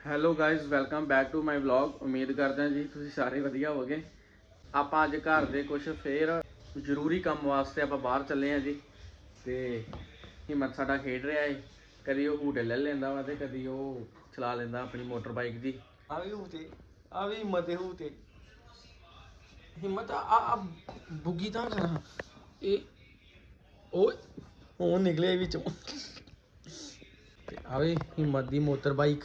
Hello guys welcome back to my vlog ਉਮੀਦ ਕਰਦੇ ਹਾਂ ਜੀ ਤੁਸੀਂ ਸਾਰੇ ਵਧੀਆ ਹੋਵੋਗੇ। ਆਪਾਂ ਅੱਜ ਘਰ ਦੇ ਕੁਝ ਫੇਰ ਜ਼ਰੂਰੀ ਕੰਮ ਵਾਸਤੇ ਆਪਾਂ ਬਾਹਰ ਚੱਲੇ ਹਾਂ ਜੀ। ਤੇ ਹਿੰਮਤ ਸਾਡਾ ਖੇਡ ਰਿਹਾ ਏ। ਕਦੀ ਉਹ ਹੂਟੇ ਲੈ ਲੈਂਦਾ ਵਾ ਤੇ ਕਦੀ ਉਹ ਚਲਾ ਲੈਂਦਾ ਆਪਣੀ ਮੋਟਰ ਬਾਈਕ ਦੀ। ਆ ਵੀ ਹੂਤੇ ਆ ਵੀ ਹਿੰਮਤ ਹੂਤੇ ਹਿੰਮਤ ਆ ਆ ਬੁੱਗੀ ਤਾਂ ਕਰਾਂ। ਇਹ ਓਏ ਉਹ ਨਿਕਲੇ ਵਿੱਚੋਂ। ਆਵੇ ਹਿੰਮਤ ਦੀ ਮੋਟਰ ਬਾਈਕ।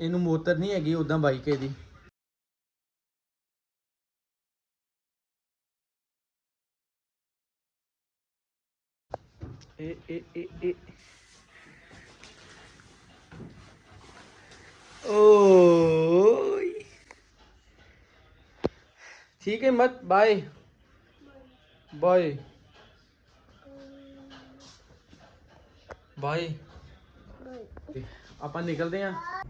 ਇਹਨੂੰ ਮੋਟਰ ਨਹੀਂ ਹੈਗੀ ਉਦਾਂ ਬਾਈਕ ਇਹਦੀ ਏ ਏ ਏ ਏ ਓਏ। ਠੀਕ ਹੈ ਮਤ ਬਾਏ। ਬਾਏ। ਬਾਏ। ਆਪਾਂ ਨਿਕਲਦੇ ਹਾਂ।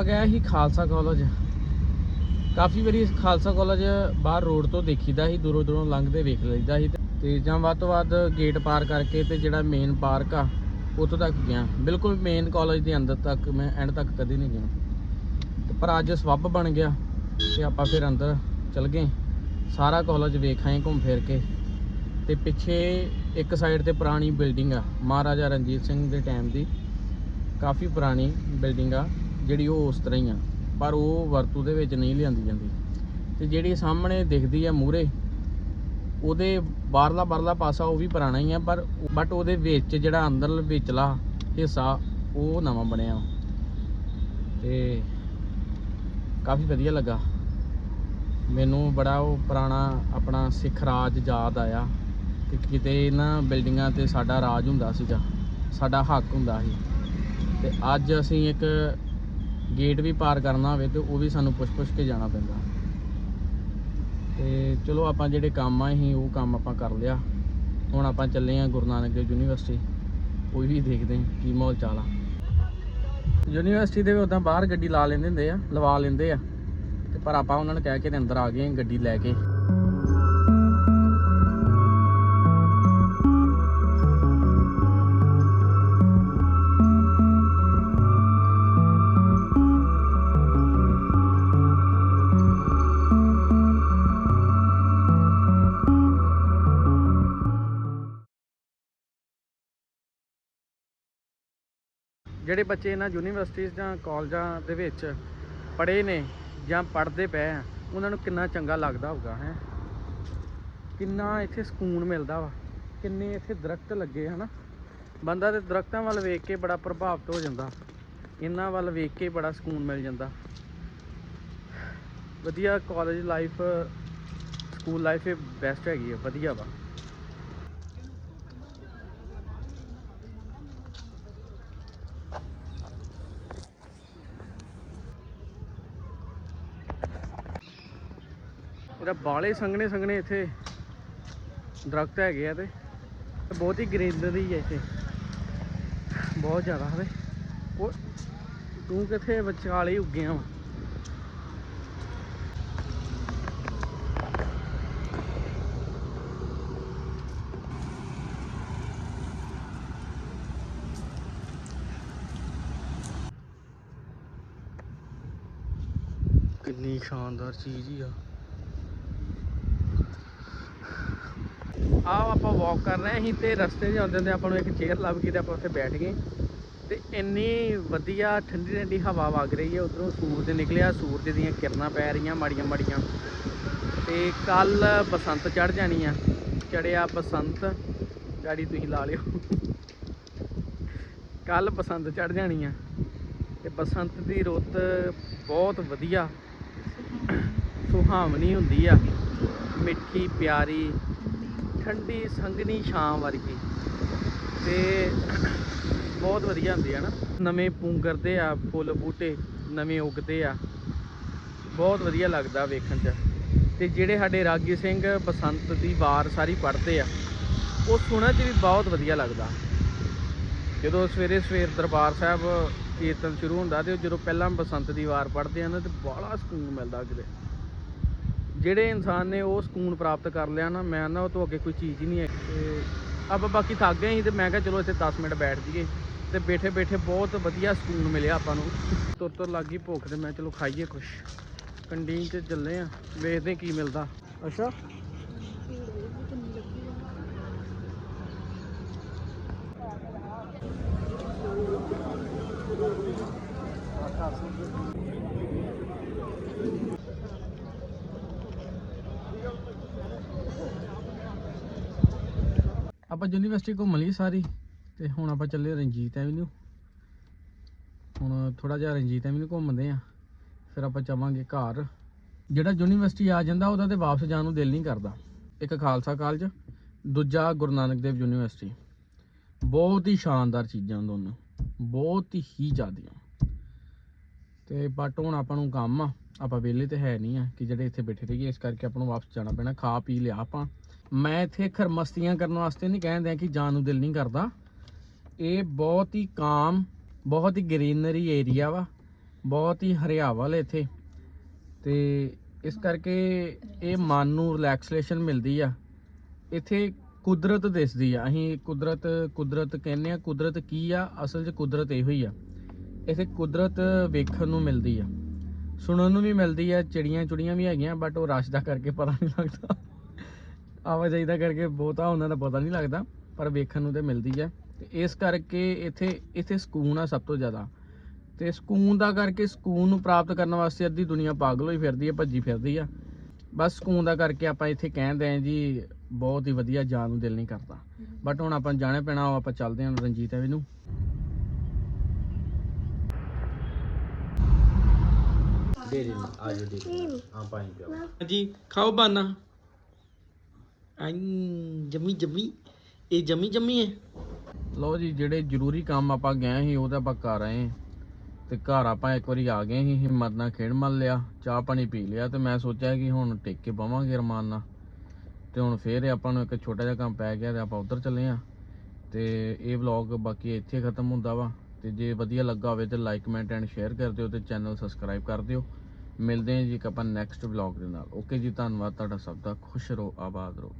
ਆਪਾਂ ਗਏ ਸੀ ਖਾਲਸਾ ਕਾਲਜ ਕਾਫੀ ਵਾਰੀ ਖਾਲਸਾ ਕਾਲਜ ਬਾਹਰ ਰੋਡ ਤੋਂ ਦੇਖੀਦਾ ਸੀ, ਦੂਰੋਂ ਦੂਰੋਂ ਲੰਘਦੇ ਵੇਖ ਲਈਦਾ ਸੀ ਤੇ ਜਾਂ ਵੱਧ ਤੋਂ ਵੱਧ ਗੇਟ ਪਾਰ ਕਰਕੇ ਤੇ ਜਿਹੜਾ ਮੇਨ ਪਾਰਕ ਆ, ਉੱਥੋਂ ਤੱਕ ਗਿਆ। ਬਿਲਕੁਲ ਮੇਨ ਕਾਲਜ ਦੇ ਅੰਦਰ ਤੱਕ, ਮੈਂ ਐਂਡ ਤੱਕ ਕਦੇ ਨਹੀਂ ਗਿਆ। ਤੇ ਪਰ ਅੱਜ ਸਵੱਬ ਬਣ ਗਿਆ ਤੇ ਆਪਾਂ ਫਿਰ ਅੰਦਰ ਚਲ ਗਏ। ਸਾਰਾ ਕਾਲਜ ਵੇਖ ਆਏ ਘੁੰਮ ਫਿਰ ਕੇ। ਤੇ ਪਿੱਛੇ ਇੱਕ ਸਾਈਡ ਤੇ ਪੁਰਾਣੀ ਬਿਲਡਿੰਗ ਆ, ਮਹਾਰਾਜਾ ਰਣਜੀਤ ਸਿੰਘ ਦੇ ਟਾਈਮ ਦੀ। ਕਾਫੀ ਪੁਰਾਣੀ ਬਿਲਡਿੰਗ ਆ। ਜਿਹੜੀ ਉਹ ਉਸ ਤਰ੍ਹਾਂ ਹੀ ਆ, ਪਰ ਉਹ ਵਰਤੋਂ ਦੇ ਵਿੱਚ ਨਹੀਂ ਲਿਆਂਦੀ ਜਾਂਦੀ। ਤੇ ਜਿਹੜੀ ਸਾਹਮਣੇ ਦਿਖਦੀ ਆ ਮੂਰੇ ਉਹਦੇ ਬਾਹਰਲਾ ਬਾਹਰਲਾ ਪਾਸਾ ਉਹ ਵੀ ਪੁਰਾਣਾ ਹੀ ਆ, ਪਰ ਬਟ ਉਹਦੇ ਵਿੱਚ ਜਿਹੜਾ ਅੰਦਰ ਵਿਚਲਾ ਹਿੱਸਾ, ਉਹ ਨਵਾਂ ਬਣਿਆ। ਵਾ। ਤੇ ਕਾਫੀ ਵਧੀਆ ਲੱਗਾ। ਮੈਨੂੰ ਬੜਾ ਉਹ ਪੁਰਾਣਾ ਆਪਣਾ ਸਿੱਖ ਰਾਜ ਯਾਦ ਆਇਆ ਕਿ ਕਿਤੇ ਇਹਨਾਂ ਬਿਲਡਿੰਗਾਂ ਤੇ ਸਾਡਾ ਰਾਜ ਹੁੰਦਾ ਸੀਗਾ, ਸਾਡਾ ਹੱਕ ਹੁੰਦਾ ਸੀ। ਤੇ ਅੱਜ ਅਸੀਂ ਇੱਕ ਗੇਟ ਵੀ ਪਾਰ ਕਰਨਾ ਹੋਵੇ ਤੇ ਉਹ ਵੀ ਸਾਨੂੰ ਪੁੱਛ-ਪੁੱਛ ਕੇ ਜਾਣਾ ਪੈਂਦਾ। ਤੇ ਚਲੋ ਆਪਾਂ ਜਿਹੜੇ ਕੰਮ ਆ ਹੀ ਉਹ ਕੰਮ ਆਪਾਂ ਕਰ ਲਿਆ। ਹੁਣ ਆਪਾਂ ਚੱਲੇ ਆ ਗੁਰੂ ਨਾਨਕ ਦੇਵ ਯੂਨੀਵਰਸਿਟੀ। ਉਹ ਵੀ ਦੇਖਦੇ ਹਾਂ ਕੀ ਮਾਹੌਲ ਚਾਲ ਆ। ਯੂਨੀਵਰਸਿਟੀ ਦੇ ਵੀ ਉਦਾਂ ਬਾਹਰ ਗੱਡੀ ਲਾ ਲੈਂਦੇ ਹੁੰਦੇ ਆ, ਲਵਾ ਲੈਂਦੇ ਆ। ਤੇ ਪਰ ਆਪਾਂ ਉਹਨਾਂ ਨੂੰ ਕਹਿ ਕੇ ਤੇ ਅੰਦਰ ਆ ਗਏ ਹਾਂ ਗੱਡੀ ਲੈ ਕੇ। ਜਿਹੜੇ ਬੱਚੇ ਇਹਨਾਂ ਯੂਨੀਵਰਸਿਟੀਆਂ ਜਾਂ ਕਾਲਜਾਂ ਦੇ ਵਿੱਚ ਪੜ੍ਹੇ ਨੇ ਜਾਂ ਪੜ੍ਹਦੇ ਪਏ ਆ, ਉਹਨਾਂ ਨੂੰ ਕਿੰਨਾ ਚੰਗਾ ਲੱਗਦਾ ਹੋਊਗਾ, ਹੈ? ਕਿੰਨਾ ਇੱਥੇ ਸਕੂਨ ਮਿਲਦਾ ਵਾ, ਕਿੰਨੇ ਇੱਥੇ ਦਰਖਤ ਲੱਗੇ, ਹਨਾ? ਬੰਦਾ ਤੇ ਦਰਖਤਾਂ ਵੱਲ ਵੇਖ ਕੇ ਬੜਾ ਪ੍ਰਭਾਵਿਤ ਹੋ ਜਾਂਦਾ। ਇਹਨਾਂ ਵੱਲ ਵੇਖ ਕੇ ਬੜਾ ਸਕੂਨ ਮਿਲ ਜਾਂਦਾ। ਵਧੀਆ ਕਾਲਜ ਲਾਈਫ ਸਕੂਲ ਲਾਈਫ ਇਹ ਬੈਸਟ ਹੈਗੀ ਆ, ਵਧੀਆ ਵਾ। ਇਹਦਾ ਬਾਲੇ ਸੰਘਣੇ ਸੰਘਣੇ ਇੱਥੇ ਦਰਖਤ ਹੈਗੇ ਆ ਤੇ ਬਹੁਤ ਹੀ ਗ੍ਰੀਨਰੀ ਹੈ ਇੱਥੇ। ਬਹੁਤ ਜ਼ਿਆਦਾ ਹੈ ਉਹ ਤੂੰ ਕਿੱਥੇ ਵਿਚਾਲੇ ਹੀ ਉੱਗਿਆ ਵਾ ਕਿੰਨੀ ਸ਼ਾਨਦਾਰ ਚੀਜ਼ ਹੀ ਆ। ਆ ਆਪਾਂ ਵਾਕ ਕਰ ਰਹੇ ਸੀ ਤੇ ਰਸਤੇ 'ਚ ਆਉਂਦੇ ਹੁੰਦੇ ਆਪਾਂ ਨੂੰ ਇੱਕ ਚੇਅਰ ਲੱਭ ਗਈ ਤੇ ਆਪਾਂ ਉੱਥੇ ਬੈਠ ਗਏ। ਤੇ ਇੰਨੀ ਵਧੀਆ ਠੰਡੀ ਠੰਡੀ ਹਵਾ ਵਗ ਰਹੀ ਹੈ, ਉਧਰੋਂ ਸੂਰਜ ਨਿਕਲਿਆ, ਸੂਰਜ ਦੀਆਂ ਕਿਰਨਾਂ ਪੈ ਰਹੀਆਂ, ਮਾੜੀਆਂ ਮਾੜੀਆਂ। ਤੇ ਕੱਲ ਬਸੰਤ ਚੜ ਜਾਣੀ ਆ ਚੜਿਆ ਬਸੰਤ। ਗਾੜੀ ਤੁਸੀਂ ਲਾ ਲਿਓ। ਕੱਲ ਬਸੰਤ ਚੜ ਜਾਣੀ ਆ। ਤੇ ਬਸੰਤ ਦੀ ਰੁੱਤ ਬਹੁਤ ਵਧੀਆ। ਸੁਹਾਵਣੀ ਹੁੰਦੀ ਆ। ਮਿੱਠੀ, ਪਿਆਰੀ। ਠੰਡੀ ਸੰਘਣੀ ਛਾਂ ਵਰਗੀ। ਤੇ ਬਹੁਤ ਵਧੀਆ ਹੁੰਦੀ ਆ ਨਾ। ਨਵੇਂ ਪੂੰਗਰਦੇ ਆ, ਫੁੱਲ ਬੂਟੇ ਨਵੇਂ ਉੱਗਦੇ ਆ। ਬਹੁਤ ਵਧੀਆ ਲੱਗਦਾ ਵੇਖਣ 'ਚ। ਤੇ ਜਿਹੜੇ ਸਾਡੇ ਰਾਗੀ ਸਿੰਘ ਬਸੰਤ ਦੀ ਵਾਰ ਸਾਰੀ ਪੜ੍ਹਦੇ ਆ, ਉਹ ਸੁਣਨ 'ਚ ਵੀ ਬਹੁਤ ਵਧੀਆ ਲੱਗਦਾ। ਜਦੋਂ ਸਵੇਰੇ ਸਵੇਰ ਦਰਬਾਰ ਸਾਹਿਬ ਕੀਰਤਨ ਸ਼ੁਰੂ ਹੁੰਦਾ ਤੇ ਉਹ ਜਦੋਂ ਪਹਿਲਾਂ ਬਸੰਤ ਦੀ ਵਾਰ ਪੜ੍ਹਦੇ ਆ ਨਾ ਤੇ ਬੜਾ ਸਕੂਨ ਮਿਲਦਾ ਕਿਤੇ। ਜਿਹੜੇ ਇਨਸਾਨ ਨੇ ਉਹ ਸਕੂਨ ਪ੍ਰਾਪਤ ਕਰ ਲਿਆ ਨਾ, ਮੈਂ ਨਾ ਉਹ ਤੋਂ ਅੱਗੇ ਕੋਈ ਚੀਜ਼ ਹੀ ਨਹੀਂ ਹੈ ਤੇ ਆਪਾਂ ਬਾਕੀ ਥੱਕ ਗਏ ਸੀ ਤੇ ਮੈਂ ਕਿਹਾ ਚਲੋ ਇੱਥੇ 10 ਮਿੰਟ ਬੈਠ ਜਾਈਏ। ਤੇ ਬੈਠੇ ਬੈਠੇ ਬਹੁਤ ਵਧੀਆ ਸਕੂਨ ਮਿਲਿਆ ਆਪਾਂ ਨੂੰ। ਤੁਰ ਤੁਰ ਲੱਗ ਗਈ ਭੁੱਖ ਤੇ ਮੈਂ ਚਲੋ ਖਾਈਏ ਕੁਛ। ਕੰਡੀਨ 'ਚ ਚੱਲੇ ਆ, ਵੇਖਦੇ ਕੀ ਮਿਲਦਾ। ਅੱਛਾ। ਆਪਾਂ ਯੂਨੀਵਰਸਿਟੀ ਘੁੰਮ ਲਈ ਸਾਰੀ, ਤੇ ਹੁਣ ਆਪਾਂ ਚੱਲੇ ਰਣਜੀਤ ਐਵਨਿਊ। ਹੁਣ ਥੋੜਾ ਜਿਹਾ ਰਣਜੀਤ ਐਵਨਿਊ ਘੁੰਮਦੇ ਆ ਫਿਰ ਆਪਾਂ ਚਾਹਾਂਗੇ ਘਰ। ਜਿਹੜਾ ਯੂਨੀਵਰਸਿਟੀ ਆ ਜਾਂਦਾ, ਉਹਦਾ ਤੇ ਵਾਪਸ ਜਾਣ ਨੂੰ ਦਿਲ ਨਹੀਂ ਕਰਦਾ। ਇੱਕ ਖਾਲਸਾ ਕਾਲਜ, ਦੂਜਾ ਗੁਰੂ ਨਾਨਕ ਦੇਵ ਯੂਨੀਵਰਸਿਟੀ। ਬਹੁਤ ਹੀ ਸ਼ਾਨਦਾਰ ਚੀਜ਼ਾਂ ਦੋਨੋਂ, ਬਹੁਤ ਹੀ ਜ਼ਿਆਦੀਆਂ। ਤੇ ਬਟ ਹੁਣ ਆਪਾਂ ਨੂੰ ਕੰਮ ਆ, ਆਪਾਂ ਵਿਹਲੇ ਤੇ ਹੈ ਨਹੀਂ ਆ, ਕਿ ਜਿਹੜੇ ਇੱਥੇ ਬੈਠੇ ਰਹੀਏ, ਇਸ ਕਰਕੇ ਆਪਾਂ ਨੂੰ ਵਾਪਸ ਜਾਣਾ ਪੈਣਾ, ਖਾ ਪੀ ਲਿਆ ਆਪਾਂ। ਮੈਂ ਇੱਥੇ ਖਰਮਸਤੀਆਂ ਕਰਨ ਵਾਸਤੇ ਨਹੀਂ ਕਹਿੰਦੇ ਕਿ ਜਾਣ ਨੂੰ ਦਿਲ ਨਹੀਂ ਕਰਦਾ। ਇਹ ਬਹੁਤ ਹੀ ਕਾਮ ਬਹੁਤ ਹੀ ਗ੍ਰੀਨਰੀ ਏਰੀਆ ਵਾ, ਬਹੁਤ ਹੀ ਹਰਿਆਵਲ ਇੱਥੇ। ਤੇ ਇਸ ਕਰਕੇ ਇਹ ਮਨ ਨੂੰ ਰਿਲੈਕਸੇਸ਼ਨ ਮਿਲਦੀ ਆ। ਇੱਥੇ ਕੁਦਰਤ ਦਿਸਦੀ ਆ। ਅਸੀਂ ਕੁਦਰਤ ਕੁਦਰਤ ਕਹਿੰਦੇ ਆ, ਕੁਦਰਤ ਕੀ ਆ? ਅਸਲ 'ਚ ਕੁਦਰਤ ਇਹੋ ਹੀ ਆ। ਇੱਥੇ ਕੁਦਰਤ ਵੇਖਣ ਨੂੰ ਮਿਲਦੀ ਆ। ਸੁਣਨ ਨੂੰ ਵੀ ਮਿਲਦੀ ਆ ਚਿੜੀਆਂ ਚੁੜੀਆਂ ਵੀ ਹੈਗੀਆਂ ਬਟ ਉਹ ਰਸ਼ ਦਾ ਕਰਕੇ ਪਤਾ ਨਹੀਂ ਲੱਗਦਾ। ਆਵਾਜਾਈ ਦਾ ਕਰਕੇ ਬਹੁਤਾ ਉਹਨਾਂ ਦਾ ਪਤਾ ਨਹੀਂ ਲੱਗਦਾ ਪਰ ਵੇਖਣ ਨੂੰ ਤੇ ਮਿਲਦੀ ਹੈ। ਤੇ ਇਸ ਕਰਕੇ ਇੱਥੇ ਇੱਥੇ ਸਕੂਨ ਆ ਸਭ ਤੋਂ ਜ਼ਿਆਦਾ। ਤੇ ਸਕੂਨ ਦਾ ਕਰਕੇ ਸਕੂਨ ਨੂੰ ਪ੍ਰਾਪਤ ਕਰਨ ਵਾਸਤੇ ਅੱਧੀ ਦੁਨੀਆ ਪਾਗਲ ਹੋਈ ਫਿਰਦੀ ਹੈ ਭੱਜੀ ਫਿਰਦੀ ਆ। ਬਸ ਸਕੂਨ ਦਾ ਕਰਕੇ ਆਪਾਂ ਇੱਥੇ ਕਹਿੰਦੇ ਆਂ ਜੀ ਬਹੁਤ ਹੀ ਵਧੀਆ ਜਾਣ ਨੂੰ ਦਿਲ ਨਹੀਂ ਕਰਦਾ। ਬਟ ਹੁਣ ਆਪਾਂ ਜਾਣੇ ਪੈਣਾ ਉਹ ਆਪਾਂ ਚੱਲਦੇ ਆਂ ਰਣਜੀਤ ਐਵੇਂ ਨੂੰ ਡੇਰੀ ਆ ਜੀ ਡੇਰੀ ਆ ਪਾਣੀ ਪਿਓ। ਜੀ ਖਾਓ ਬਾਨਾ। ਆਂ ਜੰਮੀ ਜਮੀ, ਇਹ ਜਮੀ ਜੰਮੀ ਹੈ। ਲਓ ਜੀ, ਜਿਹੜੇ ਜ਼ਰੂਰੀ ਕੰਮ ਆਪਾਂ ਗਏ ਸੀ, ਉਹ ਤਾਂ ਆਪਾਂ ਕਰ ਆਏ ਹਾਂ। ਤੇ ਘਰ ਆਪਾਂ ਇੱਕ ਵਾਰੀ ਆ ਗਏ ਸੀ, ਹਿੰਮਤ ਨਾਲ ਖੇਡ ਮੱਲ ਲਿਆ, ਚਾਹ ਪਾਣੀ ਪੀ ਲਿਆ ਤੇ ਮੈਂ ਸੋਚਿਆ ਕਿ ਹੁਣ ਟਿਕ ਕੇ ਪਵਾਂਗੇ ਰਮਾਨ ਨਾਲ। ਤੇ ਹੁਣ ਫੇਰ ਆਪਾਂ ਨੂੰ ਇੱਕ ਛੋਟਾ ਜਿਹਾ ਕੰਮ ਪੈ ਗਿਆ ਤੇ ਆਪਾਂ ਉੱਧਰ ਚੱਲੇ ਆ ਤੇ ਇਹ ਵਲੌਗ ਬਾਕੀ ਇੱਥੇ ਖਤਮ ਹੁੰਦਾ ਵਾ। ਤੇ ਜੇ ਵਧੀਆ ਲੱਗਾ ਹੋਵੇ ਤੇ ਲਾਈਕ ਕਮੈਂਟ ਐਂਡ ਸ਼ੇਅਰ ਕਰ ਦਿਓ ਤੇ ਚੈਨਲ ਸਬਸਕ੍ਰਾਈਬ ਕਰ ਦਿਓ। ਮਿਲਦੇ ਹਾਂ ਜੀ ਇੱਕ ਆਪਾਂ ਨੈਕਸਟ ਵਲੌਗ ਦੇ ਨਾਲ। ਓਕੇ ਜੀ, ਧੰਨਵਾਦ, ਤੁਹਾਡਾ ਸਭ ਦਾ ਖੁਸ਼ ਰਹੋ, ਆਬਾਦ ਰਹੋ।